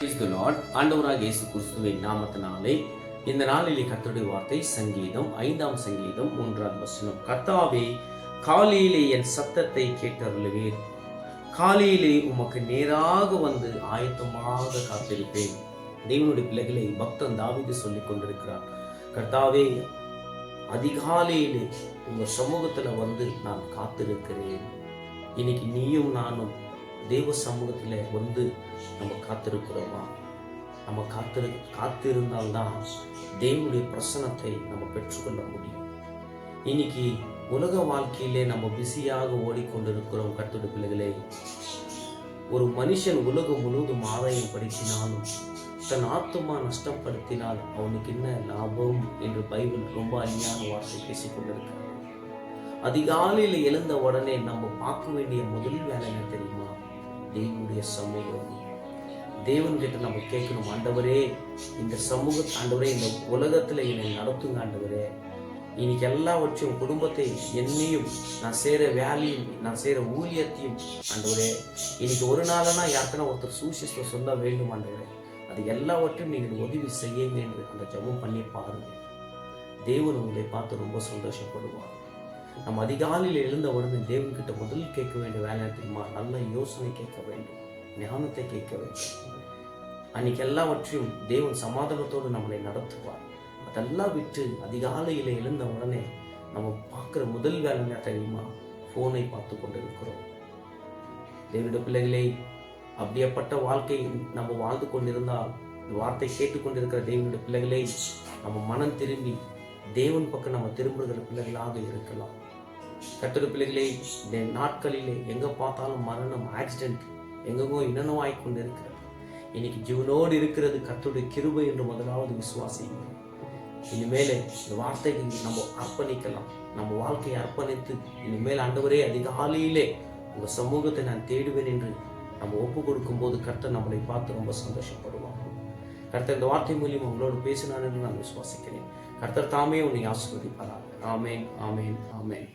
ஆண்டவராக இயேசு கிறிஸ்துவின் நாமத்தினாலே இந்த நாளிலே கத்தருடைய வார்த்தை சங்கீதம் ஐந்தாம் சங்கீதம் மூன்றாம் வசனம். கத்தாவே காலையிலே என் சத்தத்தை கேட்டருளுவீர். காலையிலே உமக்கு நேராக வந்து ஆயத்தமாக காத்திருப்பேன். தேவனுடைய பிள்ளைகளை பக்தன் தாவிது சொல்லிக் கொண்டிருக்கிறார். கர்த்தாவே அதிகாலையிலே உங்கள் சமூகத்தில் வந்து நான் காத்திருக்கிறேன். இன்னைக்கு நீயும் நானும் தெய்வ சமூகத்தில் வந்து நம்ம காத்திருக்கிறோமா? நம்ம காத்திரு காத்திருந்தால்தான் தேவனுடைய பிரசனத்தை நம்ம பெற்றுக்கொள்ள முடியும். இன்னைக்கு உலக வாழ்க்கையிலே நம்ம பிஸியாக ஓடிக்கொண்டிருக்கிறோம் கத்துடு பிள்ளைகளே. ஒரு மனுஷன் உலகம் முழுவதும் ஆதாயம் படுத்தினாலும் தன் ஆத்துமா நஷ்டப்படுத்தினால் அவனுக்கு என்ன லாபம் என்று பைபிள் ரொம்ப அருமையான வார்த்தை பேசிக்கொண்டிருக்கிறார் அதிகாலையில் எழுந்த உடனே நம்ம பார்க்க வேண்டிய முதல் வேலை என்ன தெரியுமா? தேவனுடைய சமூகம். தேவன் கிட்ட நம்ம கேட்கணும் ஆண்டவரே இந்த சமூக ஆண்டவரே இந்த உலகத்தில் என்னை நடத்துங்க ஆண்டவரே. இன்னைக்கு எல்லாவற்றையும் குடும்பத்தை என்னையும் நான் செய்கிற வேலையும் நான் செய்கிற ஊழியத்தையும் ஆண்டவரே இன்னைக்கு ஒரு நாளனா யாருக்குன்னா ஒருத்தர் சூசிஸ்ட சொல்ல வேண்டும் ஆண்டவரே. அது எல்லாவற்றையும் நீங்கள் உதவி செய்யுங்க என்று அந்த ஜெபம் பண்ணி பாருங்க. தேவன் உங்களை பார்த்து ரொம்ப சந்தோஷப்படுவார். நம்ம அதிகாலையில் எழுந்த உடனே தேவன்கிட்ட முதல் கேட்க வேண்டிய வேலை தெரியுமா? நல்ல யோசனை கேட்க வேண்டும். ஞானத்தை கேட்க வேண்டும். அன்னைக்கு எல்லாவற்றையும் தேவன் சமாதானத்தோடு நம்மளை நடத்துவார். அதெல்லாம் விட்டு அதிகாலையில் எழுந்த உடனே நம்ம பார்க்குற முதல் வேலை என்ன தெரியுமா? ஃபோனை பார்த்து கொண்டு இருக்கிறோம் தேவனுடைய பிள்ளைகளை அப்படியேப்பட்ட வாழ்க்கை நம்ம வாழ்ந்து கொண்டிருந்தால் இந்த வார்த்தை கேட்டுக்கொண்டிருக்கிற தேவனுடைய பிள்ளைகளை நம்ம மனம் திரும்பி தேவன் பக்கம் நம்ம திரும்புகிற பிள்ளைகளாக இருக்கலாம். கட்டுற பிள்ளைகளே இந்த நாட்களிலே எங்கே பார்த்தாலும் மரணம் ஆக்சிடென்ட் எங்கெங்கோ இன்னனவாய் கொண்டு இருக்கிறது இன்னைக்கு ஜீவனோடு இருக்கிறது கத்துடைய கிருபை என்று முதலாவது விசுவாசிங்க இனிமேல் இந்த வார்த்தைக்கு நம்ம அர்ப்பணிக்கலாம். நம்ம வாழ்க்கையை அர்ப்பணித்து இனிமேல் ஆண்டவரே அதிகாலையிலே உங்கள் சமூகத்தை நான் தேடுவேன் என்று நம்ம ஒப்பு கொடுக்கும்போது கர்த்தர் நம்மளை பார்த்து ரொம்ப சந்தோஷப்படுவாங்க கர்த்தர் இந்த வார்த்தை மூலியம் உங்களோடு பேசினார் என்று நான் விசுவாசிக்கிறேன். கர்த்தர் தாமே உன்னை ஆசிர்வதிப்பாராக. ஆமேன் ஆமேன் ஆமேன்.